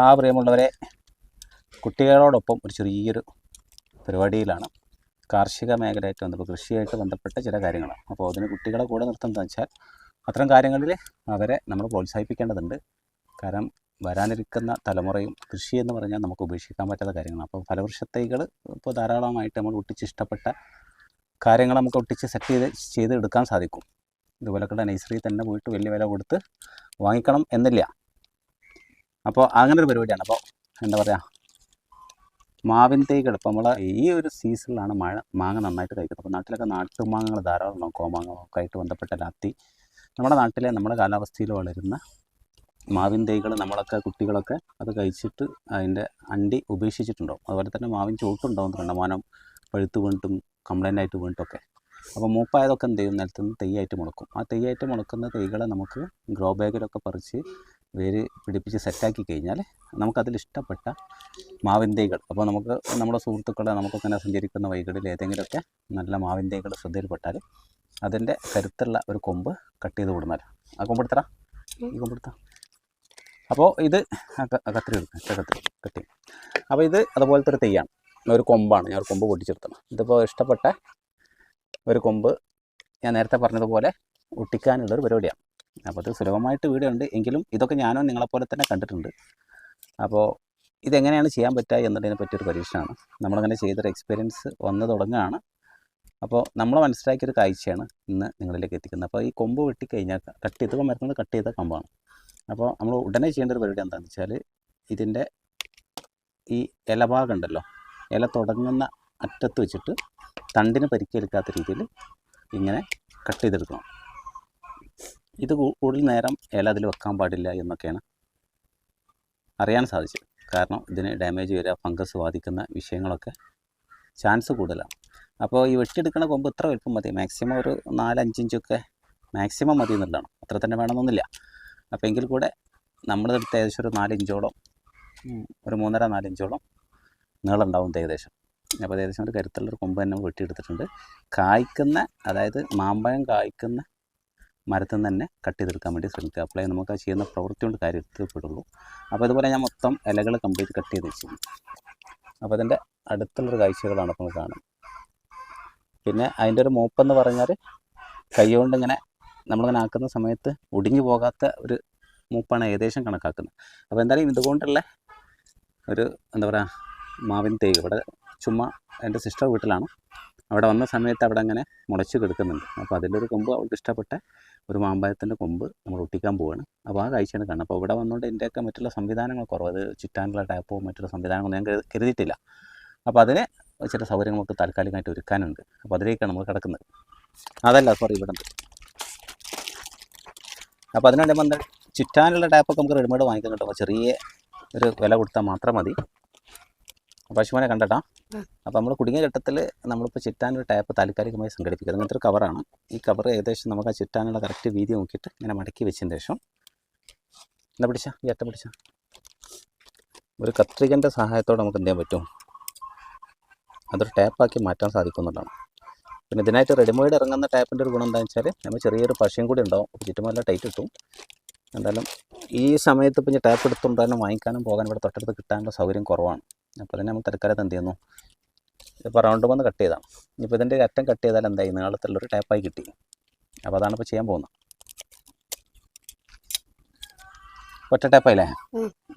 ആ പ്രിയമുള്ളവരെ കുട്ടികളോടൊപ്പം ഒരു ചെറിയൊരു പരിപാടിയിലാണ് കാർഷിക മേഖലയായിട്ട് ബന്ധപ്പെട്ട് കൃഷിയായിട്ട് ബന്ധപ്പെട്ട ചില കാര്യങ്ങളാണ്. അപ്പോൾ അതിന് കുട്ടികളെ കൂടെ നിർത്തുന്നത് വെച്ചാൽ അത്തരം കാര്യങ്ങളിൽ അവരെ നമ്മൾ പ്രോത്സാഹിപ്പിക്കേണ്ടതുണ്ട്. കാരണം വരാനിരിക്കുന്ന തലമുറയും കൃഷി എന്ന് പറഞ്ഞാൽ നമുക്ക് ഉപേക്ഷിക്കാൻ പറ്റാത്ത കാര്യങ്ങളാണ്. അപ്പോൾ ഫലവൃക്ഷത്തൈകൾ ഇപ്പോൾ ധാരാളമായിട്ട് നമ്മൾ ഒട്ടിച്ച് ഇഷ്ടപ്പെട്ട കാര്യങ്ങൾ നമുക്ക് ഒട്ടിച്ച് സെറ്റ് ചെയ്ത് ചെയ്ത് എടുക്കാൻ സാധിക്കും കണ്ട നഴ്സറി തന്നെ പോയിട്ട് വലിയ വില കൊടുത്ത് വാങ്ങിക്കണം എന്നില്ല. അപ്പോൾ അങ്ങനെ ഒരു പരിപാടിയാണ്. അപ്പോൾ എന്താ പറയുക മാവിൻ തൈകൾ ഇപ്പോൾ നമ്മൾ ഈ ഒരു സീസണിലാണ് മഴ മാങ്ങ നന്നായിട്ട് കഴിക്കുന്നത്. അപ്പോൾ നാട്ടിലൊക്കെ നാട്ടുമാങ്ങകൾ ധാരാളം ഉണ്ടാവും. കോമാങ്ങകളൊക്കെ ആയിട്ട് ബന്ധപ്പെട്ട ലാത്തി. നമ്മുടെ നാട്ടിലെ നമ്മുടെ കാലാവസ്ഥയിൽ വളരുന്ന മാവിൻ തൈകൾ നമ്മളൊക്കെ കുട്ടികളൊക്കെ അത് കഴിച്ചിട്ട് അതിന്റെ അണ്ടി ഉപേക്ഷിച്ചിട്ടുണ്ടാവും. അതുപോലെ തന്നെ മാവിൻ ചോട്ടുണ്ടാവും കണ്ടമാനം പഴുത്ത് വീണിട്ടും കംപ്ലൈന്റ് ആയിട്ട് വീണിട്ടൊക്കെ അപ്പോൾ മൂപ്പായതൊക്കെ എന്ത് ചെയ്യും? നിലത്തുനിന്ന് തെയ്യായിട്ട് മുളക്കും. ആ തെയ്യായിട്ട് മുളക്കുന്ന തൈകളെ നമുക്ക് ഗ്രോ ബാഗിലൊക്കെ പറിച്ച് വേര് പിടിപ്പിച്ച് സെറ്റാക്കി കഴിഞ്ഞാൽ നമുക്കതിൽ ഇഷ്ടപ്പെട്ട മാവിന്തൈകൾ തൈകൾ അപ്പോൾ നമുക്ക് നമ്മുടെ സുഹൃത്തുക്കളെ നമുക്കിങ്ങനെ സഞ്ചരിക്കുന്ന വൈകളിൽ ഏതെങ്കിലുമൊക്കെ നല്ല മാവിന്തൈകൾ തൈകൾ ശ്രദ്ധയിൽപ്പെട്ടാൽ അതിന്റെ കരുത്തുള്ള ഒരു കൊമ്പ് കട്ട് ചെയ്ത് കൊടുന്നാൽ ആ കൊമ്പെടുത്തറ ഈ കൊമ്പെടുത്ത അപ്പോൾ ഇത് കത്രി എടുക്കുക ഒറ്റ കത്രി കട്ടി അപ്പോൾ ഇത് അതുപോലത്തെ ഒരു തെയ്യാണ്. ഒരു കൊമ്പാണ്. ഞാൻ ഒരു കൊമ്പ് പൊട്ടിച്ചെടുത്തണം ഇതിപ്പോൾ ഇഷ്ടപ്പെട്ട ഒരു കൊമ്പ് ഞാൻ നേരത്തെ പറഞ്ഞതുപോലെ ഒട്ടിക്കാനുള്ളൊരു പരിപാടിയാണ്. അപ്പോൾ അത് സുലഭമായിട്ട് വീഡിയോ ഉണ്ട് എങ്കിലും ഇതൊക്കെ ഞാനും നിങ്ങളെപ്പോലെ തന്നെ കണ്ടിട്ടുണ്ട്. അപ്പോൾ ഇതെങ്ങനെയാണ് ചെയ്യാൻ പറ്റുക എന്നതിനെ പറ്റിയൊരു പരീക്ഷണമാണ് നമ്മളങ്ങനെ ചെയ്തൊരു എക്സ്പീരിയൻസ് വന്നു തുടങ്ങുകയാണ്. അപ്പോൾ നമ്മൾ മനസ്സിലാക്കിയൊരു കാഴ്ചയാണ് ഇന്ന് നിങ്ങളിലേക്ക് എത്തിക്കുന്നത്. അപ്പോൾ ഈ കൊമ്പ് വെട്ടിക്കഴിഞ്ഞാൽ കട്ട് ചെയ്ത് മരുന്നത് കട്ട് ചെയ്ത കമ്പാണ്. അപ്പോൾ നമ്മൾ ഉടനെ ചെയ്യേണ്ട ഒരു പരിപാടി എന്താണെന്ന് വെച്ചാൽ ഇതിന്റെ ഈ ഇലഭാഗം ഉണ്ടല്ലോ. ഇല തുടങ്ങുന്ന അറ്റത്ത് വെച്ചിട്ട് തണ്ടിന് പരിക്കേൽക്കാത്ത രീതിയിൽ ഇങ്ങനെ കട്ട് ചെയ്തെടുക്കണം. ഇത് കൂടുതൽ നേരം ഇല അതിൽ വെക്കാൻ പാടില്ല എന്നൊക്കെയാണ് അറിയാൻ സാധിച്ചത്. കാരണം ഇതിന് ഡാമേജ് വരിക ഫംഗസ് ബാധിക്കുന്ന വിഷയങ്ങളൊക്കെ ചാൻസ് കൂടുതലാണ്. അപ്പോൾ ഈ വെട്ടിയെടുക്കുന്ന കൊമ്പ് ഇത്ര വലുപ്പം മതി. മാക്സിമം ഒരു നാലഞ്ചിഞ്ചൊക്കെ മാക്സിമം മതി എന്നുള്ളതാണ്. അത്ര തന്നെ വേണമെന്നൊന്നുമില്ല. അപ്പോൾ എങ്കിൽ കൂടെ നമ്മളെടുത്ത് ഏകദേശം ഒരു നാലിഞ്ചോളം ഒരു മൂന്നര നാലിഞ്ചോളം നീളം ഉണ്ടാവും ഏകദേശം. അപ്പോൾ ഏകദേശം ഒരു കരുത്തുള്ളൊരു കൊമ്പ് തന്നെ വെട്ടിയെടുത്തിട്ടുണ്ട്. കായ്ക്കുന്ന അതായത് മാമ്പഴം കായ്ക്കുന്ന മരത്തിൽ നിന്ന് തന്നെ കട്ട് ചെയ്തെടുക്കാൻ വേണ്ടി ശ്രമിക്കുക. അപ്പോഴേ നമുക്ക് ആ ചെയ്യുന്ന പ്രവൃത്തി കൊണ്ട് കാര്യം എത്തിപ്പെടുള്ളൂ അപ്പോൾ ഇതുപോലെ ഞാൻ മൊത്തം ഇലകൾ കംപ്ലീറ്റ് കട്ട് ചെയ്ത് വെച്ചു. അപ്പോൾ അതിന്റെ അടുത്തുള്ളൊരു കാഴ്ചകളാണ് അപ്പോൾ നമ്മൾ കാണുന്നത്. പിന്നെ അതിന്റെ ഒരു മൂപ്പെന്ന് പറഞ്ഞാൽ കൈ കൊണ്ട് ഇങ്ങനെ നമ്മളിങ്ങനെ ആക്കുന്ന സമയത്ത് ഒടിഞ്ഞു പോകാത്ത ഒരു മൂപ്പാണ് ഏകദേശം കണക്കാക്കുന്നത്. അപ്പോൾ എന്തായാലും ഇതുകൊണ്ടുള്ള ഒരു എന്താ പറയുക മാവിൻ തേക്ക് ഇവിടെ ചുമ്മാ എന്റെ സിസ്റ്റർ വീട്ടിലാണ്. അവിടെ വന്ന സമയത്ത് അവിടെ അങ്ങനെ മുളച്ച് കിടക്കുന്നുണ്ട്. അപ്പോൾ അതിലൊരു കൊമ്പ് അവൾക്ക് ഇഷ്ടപ്പെട്ട ഒരു മാമ്പഴത്തിന്റെ കൊമ്പ് നമ്മൾ ഒട്ടിക്കാൻ പോവുകയാണ് അപ്പോൾ ആ കാഴ്ചയാണ് കാണുന്നത്. അപ്പോൾ ഇവിടെ വന്നുകൊണ്ട് എന്റെയൊക്കെ മറ്റുള്ള സംവിധാനങ്ങൾ കുറവ്. അത് ചുറ്റാനുള്ള ടാപ്പോ മറ്റുള്ള സംവിധാനങ്ങളൊന്നും ഞാൻ കരുതി- കരുതിയിട്ടില്ല. അപ്പോൾ അതിന് ചില സൗകര്യങ്ങളൊക്കെ താൽക്കാലികമായിട്ട് ഒരുക്കാനുണ്ട്. അപ്പോൾ അതിലേക്കാണ് നമ്മൾ കിടക്കുന്നത്. അതല്ല സോറി ഇവിടെ അപ്പോൾ അതിനുവേണ്ടി നമ്മൾ ചുറ്റാനുള്ള ടാപ്പൊക്കെ നമുക്ക് റെഡിമെയ്ഡ് വാങ്ങിക്കുന്നുണ്ട്. അപ്പോൾ ചെറിയ ഒരു വില കൊടുത്താൽ മാത്രം മതി. പശുവിനെ കണ്ടട്ടാ അപ്പോൾ നമ്മൾ കുടുങ്ങിയ ഘട്ടത്തിൽ നമ്മളിപ്പോൾ ചുറ്റാനൊരു ടാപ്പ് താൽക്കാലികമായി സംഘടിപ്പിക്കുക അങ്ങനത്തെ ഒരു കവറാണ് ഈ കവർ ഏകദേശം നമുക്ക് ആ ചുറ്റാനുള്ള കറക്റ്റ് വീതി നോക്കിയിട്ട് ഇങ്ങനെ മടക്കി വെച്ചതിന് ശേഷം എന്താ പിടിച്ച? ഈ അറ്റം പിടിച്ച. ഒരു കത്രികന്റെ സഹായത്തോടെ നമുക്ക് എന്ത് ചെയ്യാൻ പറ്റും? അതൊരു ടാപ്പാക്കി മാറ്റാൻ സാധിക്കുന്നുള്ളതാണ് പിന്നെ ഇതിനായിട്ട് റെഡിമെയ്ഡ് ഇറങ്ങുന്ന ടാപ്പിന്റെ ഒരു ഗുണം എന്താണെന്ന് വെച്ചാൽ നമ്മൾ ചെറിയൊരു പശയും കൂടി ഉണ്ടാവും. ചുറ്റുമെല്ലാം ടൈറ്റ് കിട്ടും. എന്തായാലും ഈ സമയത്ത് പിന്നെ ടാപ്പ് എടുത്തുകൊണ്ടാലും വാങ്ങിക്കാനും പോകാനും ഇവിടെ തൊട്ടടുത്ത് കിട്ടാനുള്ള സൗകര്യം കുറവാണ്. അപ്പോൾ തന്നെ നമ്മൾ തൽക്കാലത്ത് എന്ത് ചെയ്യുന്നു? ഇപ്പോൾ റൗണ്ട് വന്ന് കട്ട് ചെയ്താൽ ഇപ്പോൾ ഇതിന്റെ അറ്റം കട്ട് ചെയ്താൽ എന്തായി? നീളത്തിലുള്ളൊരു ടാപ്പായി കിട്ടി. അപ്പോൾ അതാണ് ഇപ്പോൾ ചെയ്യാൻ പോകുന്നത്. ഒറ്റ ടാപ്പായില്ലേ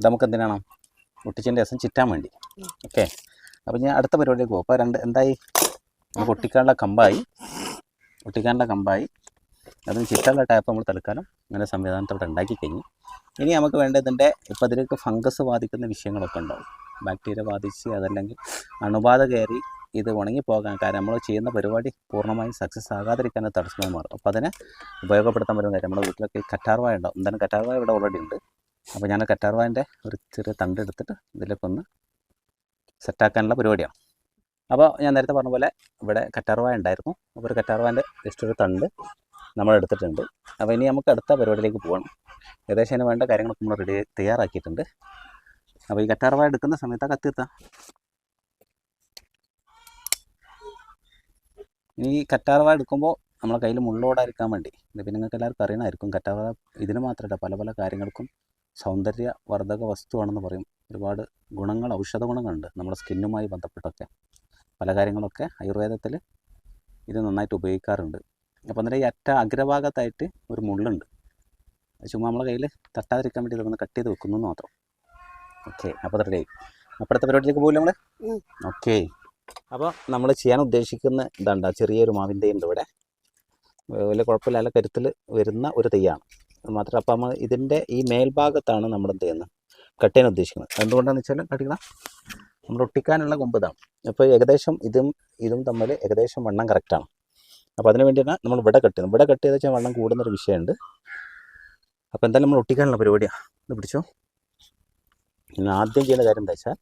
നമുക്ക് എന്തിനാണ്? ഒട്ടിച്ചതിന്റെ രസം ചിറ്റാൻ വേണ്ടി. ഓക്കെ. അപ്പോൾ ഞാൻ അടുത്ത പരിപാടിയിലേക്ക് പോകും. അപ്പോൾ രണ്ട് എന്തായി? നമുക്ക് ഒട്ടിക്കാനുള്ള കമ്പായി. ഒട്ടിക്കാനുള്ള കമ്പായി. അതിന് ചിറ്റാനുള്ള ടാപ്പ് നമ്മൾ തൽക്കാലം അങ്ങനെ സംവിധാനത്തോടെ ഉണ്ടാക്കി കഴിഞ്ഞു. ഇനി നമുക്ക് വേണ്ട ഇതിന്റെ ഇപ്പോൾ അതിലേക്ക് ഫംഗസ് ബാധിക്കുന്ന വിഷയങ്ങളൊക്കെ ഉണ്ടാവും. ബാക്ടീരിയ ബാധിച്ച് അതല്ലെങ്കിൽ അണുബാധ കയറി ഇത് ഉണങ്ങിപ്പോകാൻ കാരണം നമ്മൾ ചെയ്യുന്ന പരിപാടി പൂർണമായും സക്സസ് ആകാതിരിക്കാൻ തടസ്സമായി മാറും. അപ്പോൾ അതിനെ ഉപയോഗപ്പെടുത്താൻ പറ്റുന്ന കാര്യം നമ്മുടെ വീട്ടിലൊക്കെ കറ്റാർവായ ഉണ്ടാവും എന്തായാലും കറ്റാർവായ ഇവിടെ ഓൾറെഡി ഉണ്ട്. അപ്പോൾ ഞാൻ കറ്റാർവായന്റെ ഒരു ചെറിയ തണ്ട് എടുത്തിട്ട് ഇതിലേക്ക് ഒന്ന് സെറ്റാക്കാനുള്ള പരിപാടിയാണ്. അപ്പോൾ ഞാൻ നേരത്തെ പറഞ്ഞ പോലെ ഇവിടെ കറ്റാർവായ ഉണ്ടായിരുന്നു. അപ്പോൾ ഒരു കറ്റാർവായന്റെ ജസ്റ്റ് ഒരു തണ്ട് നമ്മൾ എടുത്തിട്ടുണ്ട്. അപ്പോൾ ഇനി നമുക്ക് അടുത്ത പരിപാടിയിലേക്ക് പോകണം. ഏകദേശം അതിന് വേണ്ട കാര്യങ്ങളൊക്കെ നമ്മൾ റെഡി തയ്യാറാക്കിയിട്ടുണ്ട്. അപ്പോൾ ഈ കറ്റാർവാഴ എടുക്കുന്ന സമയത്ത് ആ ഈ ഈ കറ്റാർവാഴ എടുക്കുമ്പോൾ നമ്മളെ കയ്യിൽ മുള്ളോടായിരിക്കാൻ വേണ്ടി ഇത് നിങ്ങൾക്ക് എല്ലാവർക്കും അറിയണമായിരിക്കും കറ്റാർവാഴ ഇതിന് മാത്രമല്ല പല പല കാര്യങ്ങൾക്കും സൗന്ദര്യവർദ്ധക വസ്തുവാണെന്ന് പറയും. ഒരുപാട് ഗുണങ്ങൾ ഔഷധ ഗുണങ്ങളുണ്ട് നമ്മുടെ സ്കിന്നുമായി ബന്ധപ്പെട്ടൊക്കെ. പല കാര്യങ്ങളൊക്കെ ആയുർവേദത്തിൽ ഇത് നന്നായിട്ട് ഉപയോഗിക്കാറുണ്ട്. അപ്പോൾ അന്നേരം ഈ അറ്റ അഗ്രഭാഗത്തായിട്ട് ഒരു മുള്ളുണ്ട്. ചുമ്മാ നമ്മളെ കയ്യിൽ തട്ടാതിരിക്കാൻ വേണ്ടി ഇതൊന്ന് കട്ട് ചെയ്ത് വെക്കുന്നു മാത്രം. ഓക്കെ അപ്പോൾ റെഡി ആയി. അപ്പുറത്തെ പരിപാടിയിലേക്ക് പോകില്ല നമ്മൾ. ഓക്കെ. അപ്പോൾ നമ്മൾ ചെയ്യാൻ ഉദ്ദേശിക്കുന്ന ഇതാണ്ട ചെറിയൊരു മാവിന്റെ ഉണ്ട് ഇവിടെ. വലിയ കുഴപ്പമില്ലാതെ കരുത്തിൽ വരുന്ന ഒരു തെയ്യാണ് മാത്രം അപ്പം നമ്മൾ ഇതിന്റെ ഈ മേൽഭാഗത്താണ് നമ്മൾ എന്ത് ചെയ്യുന്നത്? കട്ട് ചെയ്യാൻ ഉദ്ദേശിക്കുന്നത്. എന്തുകൊണ്ടാണെന്ന് വെച്ചാൽ കട്ടിക്കണം നമ്മൾ ഒട്ടിക്കാനുള്ള കൊമ്പ് ഇതാണ്. അപ്പോൾ ഏകദേശം ഇതും ഇതും തമ്മിൽ ഏകദേശം വണ്ണം കറക്റ്റാണ് അപ്പോൾ അതിന് വേണ്ടിയാണ് നമ്മൾ ഇവിടെ കട്ട് ചെയ്യുന്നത്. ഇവിടെ കട്ട് ചെയ്താൽ വെച്ചാൽ വണ്ണം കൂടുന്നൊരു വിഷയമുണ്ട്. അപ്പോൾ എന്തായാലും നമ്മൾ ഒട്ടിക്കാനുള്ള പരിപാടിയാണ് ഇത് പിടിച്ചോ? ഇനി ആദ്യം ചെയ്യുന്ന കാര്യം എന്താ വെച്ചാൽ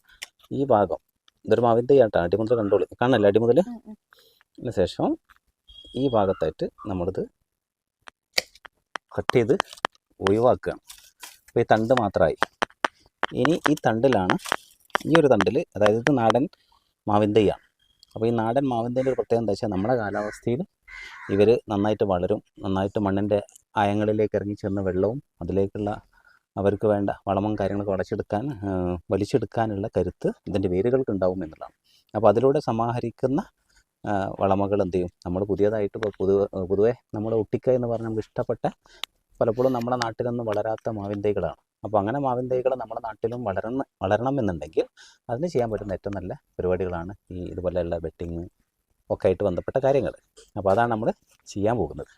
ഈ ഭാഗം ഇതൊരു മാവിന്റെ ആട്ടോ അടിമുതൽ കണ്ടോളി. കാണല്ലേ അടിമുതൽ. അതിന് ശേഷം ഈ ഭാഗത്തായിട്ട് നമ്മളിത് കട്ട് ചെയ്ത് ഒഴിവാക്കുകയാണ് അപ്പോൾ ഈ തണ്ട് മാത്രമായി ഇനി ഈ തണ്ടിലാണ് ഈ ഒരു തണ്ടിൽ അതായത് ഇത് നാടൻ മാവിന്തയാണ് അപ്പോൾ ഈ നാടൻ മാവിന്തേന്റെ ഒരു പ്രത്യേകത എന്താ വെച്ചാൽ നമ്മുടെ കാലാവസ്ഥയിൽ ഇവർ നന്നായിട്ട് വളരും നന്നായിട്ട് മണ്ണിന്റെ ആയങ്ങളിലേക്ക് ഇറങ്ങി ചെന്ന് വെള്ളവും അതിലേക്കുള്ള അവർക്ക് വേണ്ട വളവും കാര്യങ്ങളൊക്കെ വളച്ചെടുക്കാൻ വലിച്ചെടുക്കാനുള്ള കരുത്ത് ഇതിന്റെ വേരുകൾക്ക് ഉണ്ടാവും എന്നുള്ളതാണ്. അപ്പോൾ അതിലൂടെ സമാഹരിക്കുന്ന വളമകൾ എന്ത് ചെയ്യും? നമ്മൾ പുതിയതായിട്ട് ഇപ്പോൾ പൊതു പൊതുവെ നമ്മൾ ഒട്ടിക്ക എന്ന് പറഞ്ഞാൽ നമുക്ക് ഇഷ്ടപ്പെട്ട പലപ്പോഴും നമ്മുടെ നാട്ടിലൊന്നും വളരാത്ത മാവിൻ തൈകളാണ് അപ്പോൾ അങ്ങനെ മാവിൻ തൈകൾ നമ്മുടെ നാട്ടിലും വളരണം വളരണം എന്നുണ്ടെങ്കിൽ അതിന് ചെയ്യാൻ പറ്റുന്ന ഏറ്റവും നല്ല പരിപാടികളാണ് ഈ ഇതുപോലെയുള്ള വെട്ടിങ് ഒക്കെ ആയിട്ട് ബന്ധപ്പെട്ട കാര്യങ്ങൾ. അപ്പോൾ അതാണ് നമ്മൾ ചെയ്യാൻ പോകുന്നത്.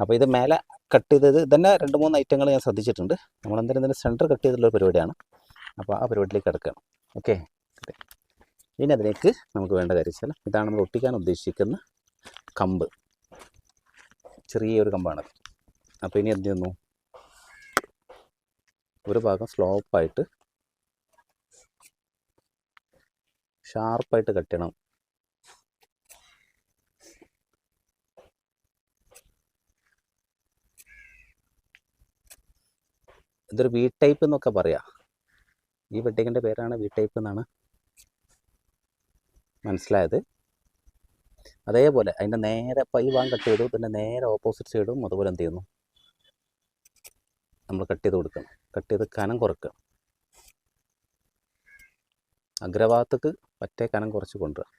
അപ്പോൾ ഇത് മേലെ കട്ട് ചെയ്തത് തന്നെ രണ്ട് മൂന്ന് ഐറ്റങ്ങൾ ഞാൻ ശ്രദ്ധിച്ചിട്ടുണ്ട്. നമ്മൾ എന്തായാലും ഇതിന്റെ സെന്റർ കട്ട് ചെയ്തിട്ടുള്ള പരിപാടിയാണ്. അപ്പോൾ ആ പരിപാടിയിലേക്ക് കിടക്കണം ഓക്കെ ഇനി അതിലേക്ക് നമുക്ക് വേണ്ട കാര്യം വെച്ചാൽ ഇതാണ് നമ്മൾ ഒട്ടിക്കാൻ ഉദ്ദേശിക്കുന്ന കമ്പ്. ചെറിയൊരു കമ്പാണ് അപ്പോൾ ഇനി എന്ത് ചെയ്യുന്നു? ഒരു ഭാഗം സ്ലോപ്പായിട്ട് ഷാർപ്പായിട്ട് കട്ട് ചെയ്യണം. ഇതൊരു വി ടൈപ്പ് എന്നൊക്കെ പറയാം. ഈ വെട്ടിങ്ങിന്റെ പേരാണ് വി ടൈപ്പ് എന്നാണ് മനസ്സിലായത്. അതേപോലെ അതിന്റെ നേരെ പൈ ഭാഗം കട്ട് ചെയ്തു പിന്നെ നേരെ ഓപ്പോസിറ്റ് സൈഡും അതുപോലെ എന്ത് ചെയ്യുന്നു? നമ്മൾ കട്ട് ചെയ്ത് കൊടുക്കണം. കട്ട് ചെയ്ത് കനം കുറക്കുക അഗ്രഭാഗത്തേക്ക് പറ്റേ കനം കുറച്ച് കൊണ്ടുവരാം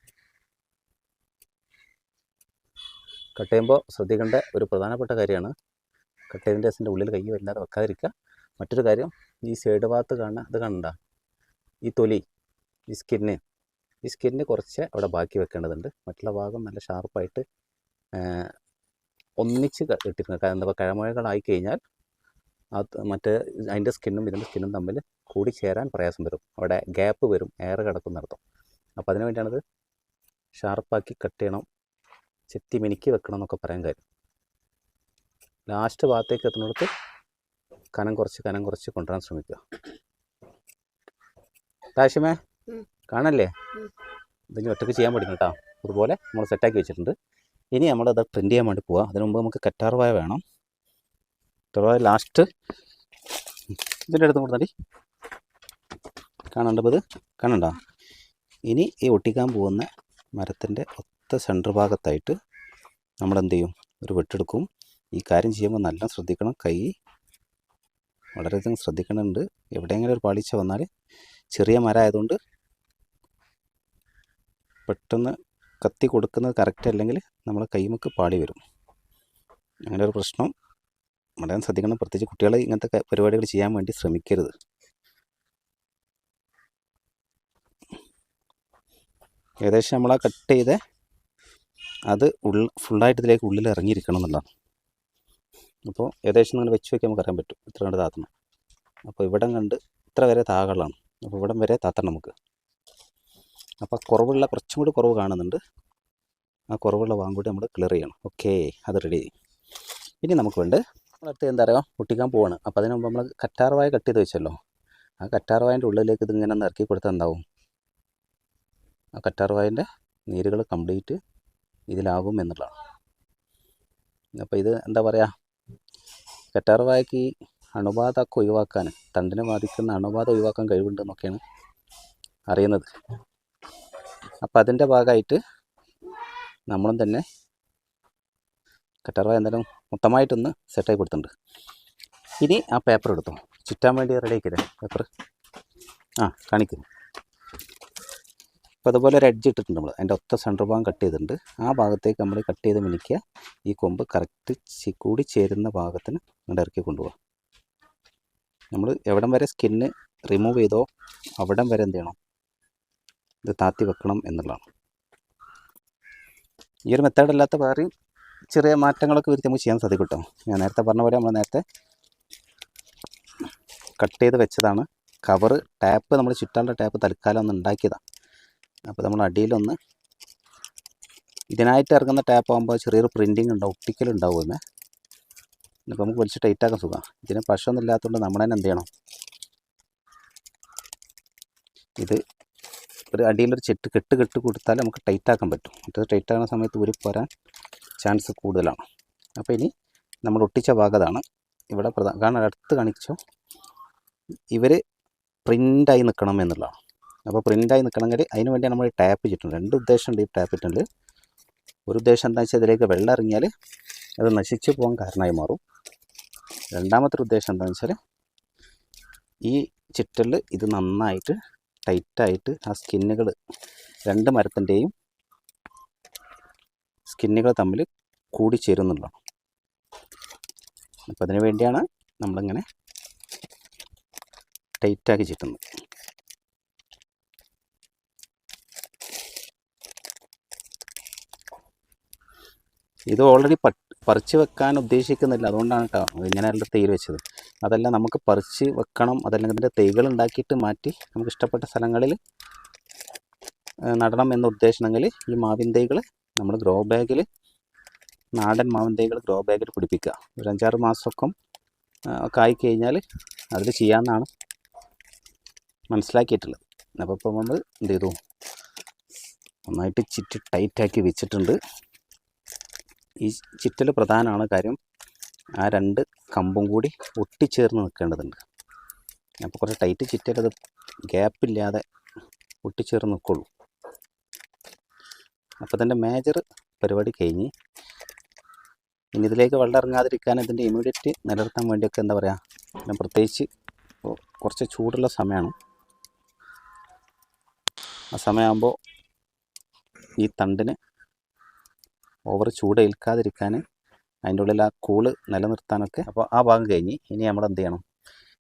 കട്ട് ചെയ്യുമ്പോൾ ശ്രദ്ധിക്കേണ്ട ഒരു പ്രധാനപ്പെട്ട കാര്യമാണ് കട്ട് ചെയ്തിന്റെ ഉള്ളിൽ കൈ വല്ലാതെ വെക്കാതിരിക്കുക. മറ്റൊരു കാര്യം ഈ സൈഡ് ഭാഗത്ത് കാണുന്ന അത് കണ്ട? ഈ തൊലി ഈ സ്കിന്ന് ഈ സ്കിന്ന് കുറച്ച് അവിടെ ബാക്കി വെക്കേണ്ടതുണ്ട്. മറ്റുള്ള ഭാഗം നല്ല ഷാർപ്പായിട്ട് ഒന്നിച്ച് കാരണം എന്താ കഴമുഴകളായി കഴിഞ്ഞാൽ അത് മറ്റേ അതിന്റെ സ്കിന്നും ഇതിന്റെ സ്കിന്നും തമ്മിൽ കൂടി ചേരാൻ പ്രയാസം വരും. അവിടെ ഗ്യാപ്പ് വരും എയർ കിടക്കുന്നർത്ഥം അപ്പോൾ അതിന് വേണ്ടിയാണത് ഷാർപ്പാക്കി കട്ട് ചെയ്യണം ചെത്തി മിനുക്കി വെക്കണം എന്നൊക്കെ പറയാൻ കാര്യം. ലാസ്റ്റ് ഭാഗത്തേക്ക് എത്തുന്നിടത്ത് കനം കുറച്ച് കനം കുറച്ച് കൊണ്ടുവരാൻ ശ്രമിക്കുക. ഉം. കാണല്ലേ. ഇതിന് ഒറ്റയ്ക്ക് ചെയ്യാൻ പഠിക്കണം കേട്ടോ. അതുപോലെ നമ്മൾ സെറ്റാക്കി വെച്ചിട്ടുണ്ട്. ഇനി നമ്മളത് പ്രിന്റ് ചെയ്യാൻ വേണ്ടി പോവുക അതിനു മുമ്പ് നമുക്ക് കറ്റാർവായ വേണം. കറ്റാർവായ ലാസ്റ്റ് ഇതിന്റെ അടുത്ത് കൊടുത്താൽ കാണണ്ടപ്പോൾ ഇത്? കാണണ്ട ഇനി ഈ ഒട്ടിക്കാൻ പോകുന്ന മരത്തിന്റെ ഒത്ത സെന്റർ ഭാഗത്തായിട്ട് നമ്മളെന്ത് ചെയ്യും? ഒരു വെട്ടെടുക്കും. ഈ കാര്യം ചെയ്യുമ്പോൾ നല്ല ശ്രദ്ധിക്കണം. കൈ വളരെയധികം ശ്രദ്ധിക്കുന്നുണ്ട് എവിടെയെങ്കിലും ഒരു പാളിച്ച വന്നാൽ ചെറിയ മര ആയതുകൊണ്ട് പെട്ടെന്ന് കത്തി കൊടുക്കുന്നത് കറക്റ്റ് അല്ലെങ്കിൽ നമ്മളെ കൈമുക്ക് പാളി വരും. അങ്ങനെ ഒരു പ്രശ്നം വളരെ ശ്രദ്ധിക്കണം. പ്രത്യേകിച്ച് കുട്ടികൾ ഇങ്ങനത്തെ പരിപാടികൾ ചെയ്യാൻ വേണ്ടി ശ്രമിക്കരുത്. ഏകദേശം നമ്മൾ ആ കട്ട് ചെയ്ത് അത് ഉള്ള ഫുള്ളായിട്ട് ഇതിലേക്ക് ഉള്ളിൽ ഇറങ്ങിയിരിക്കണം എന്നുള്ളതാണ്. അപ്പോൾ ഏകദേശം ഇങ്ങനെ വെച്ച് വയ്ക്കാൻ നമുക്ക് അറിയാൻ പറ്റും ഇത്ര കണ്ട് താത്തണം. അപ്പോൾ ഇവിടം കണ്ട് ഇത്ര വരെ താകളാണ്. അപ്പോൾ ഇവിടം വരെ താത്തണം നമുക്ക്. അപ്പോൾ കുറവുള്ള കുറച്ചും കൂടി കുറവ് കാണുന്നുണ്ട്. ആ കുറവുള്ള വാങ്ങൂടി നമ്മൾ ക്ലിയർ ചെയ്യണം. ഓക്കെ അത് റെഡി ഇനി നമുക്ക് വേണ്ട നമ്മളടുത്ത് എന്താ പറയുക? ഒട്ടിക്കാൻ പോവാണ്. അപ്പോൾ അതിന് മുമ്പ് നമ്മൾ കറ്റാർവായ കട്ട് ചെയ്ത് വെച്ചല്ലോ. ആ കറ്റാർവായന്റെ ഉള്ളിലേക്ക് ഇതിങ്ങനെ ഒന്ന് ഇറക്കി കൊടുത്താൽ എന്താവും? ആ കറ്റാർവായന്റെ നീരുകൾ കംപ്ലീറ്റ് ഇതിലാകും എന്നുള്ളതാണ്. അപ്പോൾ ഇത് എന്താ പറയുക? കറ്റാർവായക്ക് ഈ അണുബാധമൊക്കെ ഒഴിവാക്കാൻ തണ്ടിനെ ബാധിക്കുന്ന അണുബാധ ഒഴിവാക്കാൻ കഴിവുണ്ടെന്നൊക്കെയാണ് അറിയുന്നത്. അപ്പോൾ അതിന്റെ ഭാഗമായിട്ട് നമ്മളും തന്നെ കറ്റാർവായ എന്തായാലും മൊത്തമായിട്ടൊന്ന് സെറ്റായി കൊടുത്തിട്ടുണ്ട്. ഇനി ആ പേപ്പർ എടുത്തോ? ചുറ്റാൻ വേണ്ടി റെഡി റെഡിയാക്കില്ലേ പേപ്പർ ആ കാണിക്കുന്നു അപ്പോൾ അതുപോലെ ഒരു എഡ്ജ് ഇട്ടിട്ടുണ്ട് നമ്മൾ അതിന്റെ ഒത്ത സെന്റർ ഭാഗം കട്ട് ചെയ്തിട്ടുണ്ട്. ആ ഭാഗത്തേക്ക് നമ്മൾ കട്ട് ചെയ്ത് മിനിക്കുക ഈ കൊമ്പ് കറക്റ്റ് കൂടി ചേരുന്ന ഭാഗത്തിന് ഇങ്ങോട്ട് ഇറക്കി കൊണ്ടുപോകാം നമ്മൾ എവിടം വരെ സ്കിന്ന് റിമൂവ് ചെയ്തോ അവിടം വരെ എന്ത് ചെയ്യണം? ഇത് താത്തി വെക്കണം എന്നുള്ളതാണ്. ഈ ഒരു മെത്തേഡ് അല്ലാത്ത വേറെ ചെറിയ മാറ്റങ്ങളൊക്കെ വരുത്തി നമുക്ക് ചെയ്യാൻ സാധിക്കും കേട്ടോ. ഞാൻ നേരത്തെ പറഞ്ഞ പോലെ നമ്മൾ നേരത്തെ കട്ട് ചെയ്ത് വെച്ചതാണ്. കവറ് ടാപ്പ് നമ്മൾ ചുറ്റാനുള്ള ടാപ്പ് തൽക്കാലം ഒന്ന് ഉണ്ടാക്കിയതാണ് അപ്പോൾ നമ്മൾ അടിയിലൊന്ന് ഇതിനായിട്ട് ഇറങ്ങുന്ന ടാപ്പ് ആകുമ്പോൾ ചെറിയൊരു പ്രിന്റിങ് ഉണ്ടാവും ഒട്ടിക്കൽ ഉണ്ടാവും ഇന്ന് അപ്പോൾ നമുക്ക് വലിച്ച് ടൈറ്റ് ആക്കാൻ സുഖം. ഇതിന് പശമൊന്നും ഇല്ലാത്തതുകൊണ്ട് നമ്മൾ തന്നെ എന്ത് ചെയ്യണം? ഇത് ഒരു അടിയിലൊരു ചെട്ട് കെട്ട് കെട്ട് കൊടുത്താൽ നമുക്ക് ടൈറ്റാക്കാൻ പറ്റും. മറ്റേത് ടൈറ്റ് ആകുന്ന സമയത്ത് ഒരു പോരാൻ ചാൻസ് കൂടുതലാണ്. അപ്പോൾ ഇനി നമ്മൾ ഒട്ടിച്ച ഭാഗതാണ് ഇവിടെ പ്രധാന കാരണം അടുത്ത് കാണിച്ചോ. ഇവർ പ്രിന്റായി നിൽക്കണം എന്നുള്ളതാണ്. അപ്പോൾ പ്രിന്റായി നിൽക്കണമെങ്കിൽ അതിന് വേണ്ടി നമ്മൾ ടാപ്പ് ചെയ്തിട്ടുണ്ട്. രണ്ട് ഉദ്ദേശമുണ്ട് ഈ ടാപ്പ് ഇട്ടുണ്ട് ഒരു ഉദ്ദേശം എന്താണെന്ന് വെച്ചാൽ ഇതിലേക്ക് വെള്ളം ഇറങ്ങിയാൽ അത് നശിച്ചു പോകാൻ കാരണമായി മാറും. രണ്ടാമത്തെ ഉദ്ദേശം എന്താണെന്ന് വെച്ചാൽ ഈ ചിറ്റലിൽ ഇത് നന്നായിട്ട് ടൈറ്റായിട്ട് ആ സ്കിന്നുകൾ രണ്ട് മരത്തിന്റെയും സ്കിന്നുകൾ തമ്മിൽ കൂടിച്ചേരുന്നുള്ളതാണ് അപ്പം അതിനു വേണ്ടിയാണ് നമ്മളിങ്ങനെ ടൈറ്റാക്കി ചുറ്റുന്നത് ഇത് ഓൾറെഡി പറിച്ച് വെക്കാൻ ഉദ്ദേശിക്കുന്നില്ല. അതുകൊണ്ടാണ് കേട്ടോ ഇങ്ങനെയുള്ള തൈര് വെച്ചത്. അതല്ല നമുക്ക് പറിച്ച് വെക്കണം. അതല്ലെങ്കിൽ ഇതിന്റെ തൈകൾ ഉണ്ടാക്കിയിട്ട് മാറ്റി നമുക്ക് ഇഷ്ടപ്പെട്ട സ്ഥലങ്ങളിൽ നടണം എന്ന ഉദ്ദേശമെങ്കിൽ ഈ മാവിൻ തൈകൾ നമ്മൾ ഗ്രോ ബാഗിൽ നാടൻ മാവിൻ തൈകൾ ഗ്രോ ബാഗിൽ പിടിപ്പിക്കുക. ഒരു അഞ്ചാറ് മാസമൊക്കെ ഒക്കെ ആയിക്കഴിഞ്ഞാൽ അതിൽ ചെയ്യാമെന്നാണ് മനസ്സിലാക്കിയിട്ടുള്ളത്. അപ്പോൾ ഇപ്പോൾ നമ്മൾ എന്ത് ചെയ്തു? നന്നായിട്ട് ചിറ്റ് ടൈറ്റാക്കി വെച്ചിട്ടുണ്ട്. ഈ ചിറ്റൽ പ്രധാനമാണ് കാര്യം. ആ രണ്ട് കമ്പും കൂടി ഒട്ടിച്ചേർന്ന് നിൽക്കേണ്ടതുണ്ട്. അപ്പോൾ കുറച്ച് ടൈറ്റ് ചിറ്റലത് ഗ്യാപ്പില്ലാതെ ഒട്ടിച്ചേർന്ന് നിൽക്കുള്ളൂ. അപ്പോൾ ഇതിന്റെ മേജർ പരിപാടി കഴിഞ്ഞ് ഇനി ഇതിലേക്ക് വെള്ളം ഇറങ്ങാതിരിക്കാൻ ഇതിന്റെ ഇമ്മ്യൂണിറ്റി നിലനിർത്താൻ വേണ്ടിയൊക്കെ എന്താ പറയുക പിന്നെ പ്രത്യേകിച്ച് കുറച്ച് ചൂടുള്ള സമയമാണ്. ആ സമയമാകുമ്പോൾ ഈ തണ്ടിന് ഓവർ ചൂടേൽക്കാതിരിക്കാൻ അതിന്റെ ഉള്ളിൽ ആ കൂൾ നിലനിർത്താനൊക്കെ അപ്പോൾ ആ ഭാഗം കഴിഞ്ഞ് ഇനി നമ്മൾ എന്ത് ചെയ്യണം?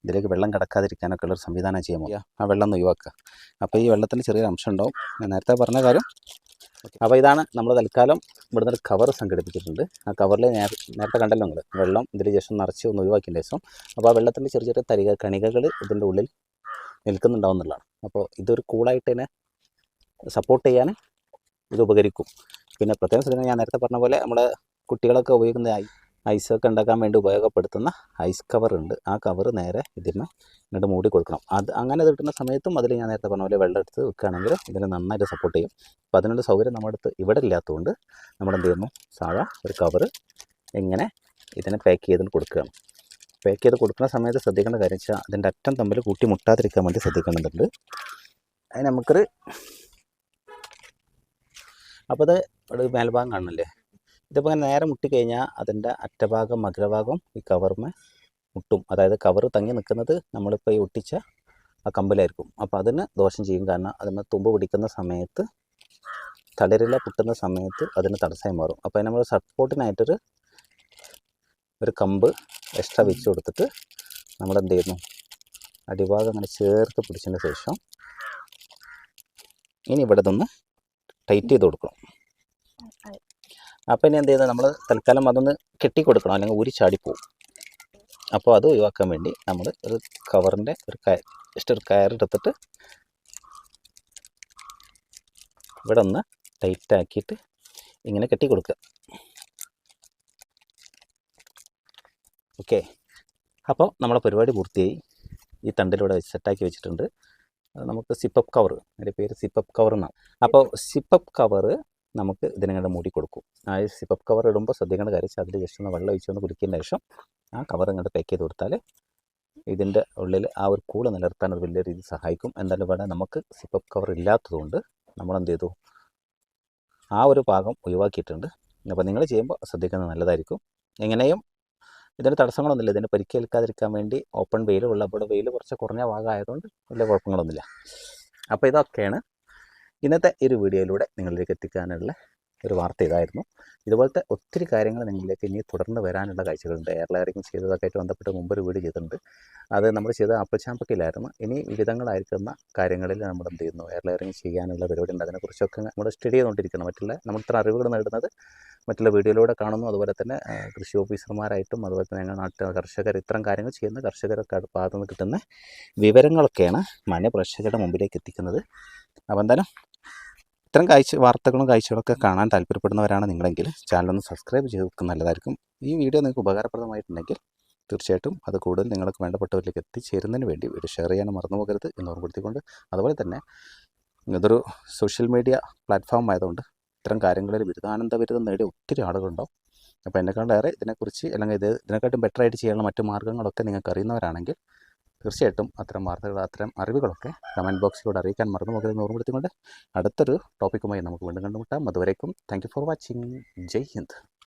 ഇതിലേക്ക് വെള്ളം കിടക്കാതിരിക്കാനൊക്കെ ഉള്ളൊരു സംവിധാനം ചെയ്യാൻ ആ വെള്ളം ഒഴിവാക്കുക. അപ്പോൾ ഈ വെള്ളത്തിൽ ചെറിയൊരു അംശം ഉണ്ടാവും. ഞാൻ നേരത്തെ പറഞ്ഞ കാര്യം. അപ്പോൾ ഇതാണ് നമ്മൾ തൽക്കാലം ഇവിടുന്ന് ഒരു കവർ സംഘടിപ്പിച്ചിട്ടുണ്ട്. ആ കവറിൽ നേരത്തെ കണ്ടല്ലോ നിങ്ങൾ വെള്ളം ഇതിൽ ജസ്റ്റ് നിറച്ച് ഒന്ന് ഒഴിവാക്കിയതിന്റെ ശേഷം അപ്പോൾ ആ വെള്ളത്തിന്റെ ചെറിയ ചെറിയ തരിക കണികകൾ ഇതിന്റെ ഉള്ളിൽ നിൽക്കുന്നുണ്ടാവും എന്നുള്ളതാണ്. അപ്പോൾ ഇതൊരു കൂളായിട്ട് തന്നെ സപ്പോർട്ട് ചെയ്യാൻ ഇത് ഉപകരിക്കും. പിന്നെ പ്രത്യേകം ശ്രദ്ധിക്കണം ഞാൻ നേരത്തെ പറഞ്ഞ പോലെ നമ്മുടെ കുട്ടികളൊക്കെ ഉപയോഗിക്കുന്ന ഐസൊക്കെ ഉണ്ടാക്കാൻ വേണ്ടി ഉപയോഗപ്പെടുത്തുന്ന ഐസ് കവർ ഉണ്ട്. ആ കവർ നേരെ ഇതിന് ഇങ്ങോട്ട് മൂടി കൊടുക്കണം. അത് അങ്ങനെ അത് കിട്ടുന്ന സമയത്തും അതിൽ ഞാൻ നേരത്തെ പറഞ്ഞ പോലെ വെള്ളം എടുത്ത് വെക്കുകയാണെങ്കിൽ ഇതിനെ നന്നായിട്ട് സപ്പോർട്ട് ചെയ്യും. അപ്പോൾ അതിനുള്ള സൗകര്യം നമ്മുടെ അടുത്ത് ഇവിടെ ഇല്ലാത്തതുകൊണ്ട് നമ്മൾ എന്ത് ചെയ്യുന്നു? സാധാ ഒരു കവർ ഇങ്ങനെ ഇതിനെ പാക്ക് ചെയ്ത് കൊടുക്കുകയാണ്. പാക്ക് ചെയ്ത് കൊടുക്കുന്ന സമയത്ത് ശ്രദ്ധിക്കേണ്ട കാര്യം വെച്ചാൽ അതിന്റെ അറ്റം തമ്മിൽ കൂട്ടി മുട്ടാതിരിക്കാൻ വേണ്ടി ശ്രദ്ധിക്കേണ്ടതുണ്ട് അതിന് നമുക്കൊരു അപ്പോൾ അത് ഒരു മേൽഭാഗം കാണുന്നില്ലേ? ഇതിപ്പോൾ ഇങ്ങനെ നേരെ മുട്ടിക്കഴിഞ്ഞാൽ അതിന്റെ അറ്റഭാഗം മഗ്രഭാഗം ഈ കവറിന് മുട്ടും. അതായത് കവർ തങ്ങി നിൽക്കുന്നത് നമ്മളിപ്പോൾ ഈ ഒട്ടിച്ച ആ കമ്പിലായിരിക്കും. അപ്പോൾ അതിന് ദോഷം ചെയ്യും. കാരണം അതിന് തുമ്പ് പിടിക്കുന്ന സമയത്ത് തളിരില പൊട്ടുന്ന സമയത്ത് അതിന് തടസ്സമായി മാറും. അപ്പോൾ നമ്മൾ സപ്പോർട്ടിനായിട്ടൊരു ഒരു കമ്പ് എക്സ്ട്രാ വെച്ച് കൊടുത്തിട്ട് നമ്മൾ എന്ത് ചെയ്യുന്നു? അടിഭാഗം അങ്ങനെ ചേർത്ത് പിടിച്ചതിന് ശേഷം ഇനി ഇവിടെ നിന്ന് ടൈറ്റ് ചെയ്ത് കൊടുക്കണം. അപ്പോൾ ഇനി എന്ത് ചെയ്യുന്നത് നമ്മൾ തൽക്കാലം അതൊന്ന് കെട്ടിക്കൊടുക്കണം. അല്ലെങ്കിൽ ഊരി ചാടിപ്പോവും. അപ്പോൾ അത് ഒഴിവാക്കാൻ വേണ്ടി നമ്മൾ ഒരു കവറിന്റെ ഒരു കയ ജസ്റ്റ് ഒരു കയറെടുത്തിട്ട് ഇവിടെ ഒന്ന് ടൈറ്റ് ആക്കിയിട്ട് ഇങ്ങനെ കെട്ടി കൊടുക്കുക ഓക്കെ അപ്പോൾ നമ്മുടെ പരിപാടി പൂർത്തിയായി. ഈ തണ്ടിലൂടെ സെറ്റാക്കി വെച്ചിട്ടുണ്ട്. നമുക്ക് സിപ്പപ്പ് കവർ അതിന്റെ പേര് സിപ്പപ്പ് കവർ എന്നാണ്. അപ്പോൾ സിപ്പപ്പ് കവർ നമുക്ക് ഇതിനങ്ങനെ മൂടി കൊടുക്കും. ആ സിപ്പപ്പ് കവർ ഇടുമ്പോൾ ശ്രദ്ധിക്കേണ്ട കാര്യം അതിൽ ജസ്റ്റ് ഒന്ന് വെള്ളം ഒഴിച്ച് ഒന്ന് കുടിക്കുന്ന ശേഷം ആ കവർ ഇങ്ങോട്ട് പാക്ക് ചെയ്ത് കൊടുത്താൽ ഇതിന്റെ ഉള്ളിൽ ആ ഒരു കൂൾ നിലനിർത്താൻ അത് വലിയ രീതിയിൽ സഹായിക്കും. എന്തായാലും ഇവിടെ നമുക്ക് സിപ്പപ്പ് കവർ ഇല്ലാത്തതുകൊണ്ട് നമ്മൾ എന്ത് ചെയ്തു? ആ ഒരു ഭാഗം ഒഴിവാക്കിയിട്ടുണ്ട്. അപ്പോൾ നിങ്ങൾ ചെയ്യുമ്പോൾ ശ്രദ്ധിക്കുന്നത് നല്ലതായിരിക്കും. എങ്ങനെയും ഇതിന് തടസ്സങ്ങളൊന്നുമില്ല. ഇതിന് പരിക്കേൽക്കാതിരിക്കാൻ വേണ്ടി ഓപ്പൺ വെയിൽ ഉള്ളപ്പോൾ വെയിൽ കുറച്ച് കുറഞ്ഞ ഭാഗമായതുകൊണ്ട് വലിയ കുഴപ്പങ്ങളൊന്നുമില്ല. അപ്പോൾ ഇതൊക്കെയാണ് ഇന്നത്തെ ഒരു വീഡിയോയിലൂടെ നിങ്ങളിലേക്ക് എത്തിക്കാനുള്ള ഒരു വാർത്ത ഇതായിരുന്നു. ഇതുപോലത്തെ ഒത്തിരി കാര്യങ്ങൾ നിങ്ങളിലേക്ക് ഇനി തുടർന്ന് വരാനുള്ള കാഴ്ചകളുണ്ട്. എയർ ചെയ്തതൊക്കെ ആയിട്ട് ബന്ധപ്പെട്ട് മുമ്പ് ഒരു വീഡിയോ ചെയ്തിട്ടുണ്ട്. അത് നമ്മൾ ചെയ്ത ആപ്പിൾ ചാമ്പക്കിലായിരുന്നു ഇനി വിവിധങ്ങളായിരിക്കുന്ന കാര്യങ്ങളിൽ നമ്മൾ എന്ത് ചെയ്യുന്നു? എയർ ചെയ്യാനുള്ള പരിപാടി ഉണ്ട്. അതിനെക്കുറിച്ചൊക്കെ നമ്മൾ സ്റ്റഡി ചെയ്തുകൊണ്ടിരിക്കണം മറ്റുള്ള നമ്മൾ ഇത്ര അറിവുകൾ നേടുന്നത് മറ്റുള്ള വീഡിയോയിലൂടെ കാണുന്നു. അതുപോലെ തന്നെ കൃഷി ഓഫീസർമാരായിട്ടും അതുപോലെ തന്നെ ഞങ്ങളുടെ നാട്ടിൽ കർഷകർ ഇത്തരം കാര്യങ്ങൾ ചെയ്യുന്ന കർഷകരൊക്കെ ഭാഗത്തു നിന്ന് കിട്ടുന്ന വിവരങ്ങളൊക്കെയാണ് മാന്യ പ്രേക്ഷകരുടെ മുമ്പിലേക്ക് എത്തിക്കുന്നത്. അപ്പോൾ എന്തായാലും ഇത്തരം കാഴ്ച വാർത്തകളും കാഴ്ചകളൊക്കെ കാണാൻ താല്പര്യപ്പെടുന്നവരാണ് നിങ്ങളെങ്കിൽ ചാനലൊന്ന് സബ്സ്ക്രൈബ് ചെയ്ത് വെക്കുന്നത് നല്ലതായിരിക്കും. ഈ വീഡിയോ നിങ്ങൾക്ക് ഉപകാരപ്രദമായിട്ടുണ്ടെങ്കിൽ തീർച്ചയായിട്ടും അത് കൂടുതൽ നിങ്ങൾക്ക് വേണ്ടപ്പെട്ടവരിലേക്ക് എത്തിച്ചേരുന്നതിന് വേണ്ടി വീഡിയോ ഷെയർ ചെയ്യാൻ മറന്നു പോകരുത് എന്ന് ഓർമ്മപ്പെടുത്തിക്കൊണ്ട്. അതുപോലെ തന്നെ ഇതൊരു സോഷ്യൽ മീഡിയ പ്ലാറ്റ്ഫോം ആയതുകൊണ്ട് ഇത്തരം കാര്യങ്ങളിൽ ബിരുദാനന്ദ ബിരുദം നേടിയ ഒത്തിരി ആളുകളുണ്ടാവും. അപ്പോൾ എന്നെക്കാളേറെ ഇതിനെക്കുറിച്ച് അല്ലെങ്കിൽ ഇത് ഇതിനെക്കാട്ടും ബെറ്ററായിട്ട് ചെയ്യാനുള്ള മറ്റു മാർഗങ്ങളൊക്കെ നിങ്ങൾക്ക് അറിയുന്നവരാണെങ്കിൽ തീർച്ചയായിട്ടും അത്തരം വാർത്തകൾ അത്തരം അറിവുകളൊക്കെ കമന്റ് ബോക്സിലൂടെ അറിയിക്കാൻ മറന്നു പോകരുതെന്ന് ഓർമ്മപ്പെടുത്തിക്കൊണ്ട് അടുത്തൊരു ടോപ്പിക്കുമായി നമുക്ക് വീണ്ടും കണ്ടുമുട്ടാം. അതുവരേക്കും thank for watching Jai Hind.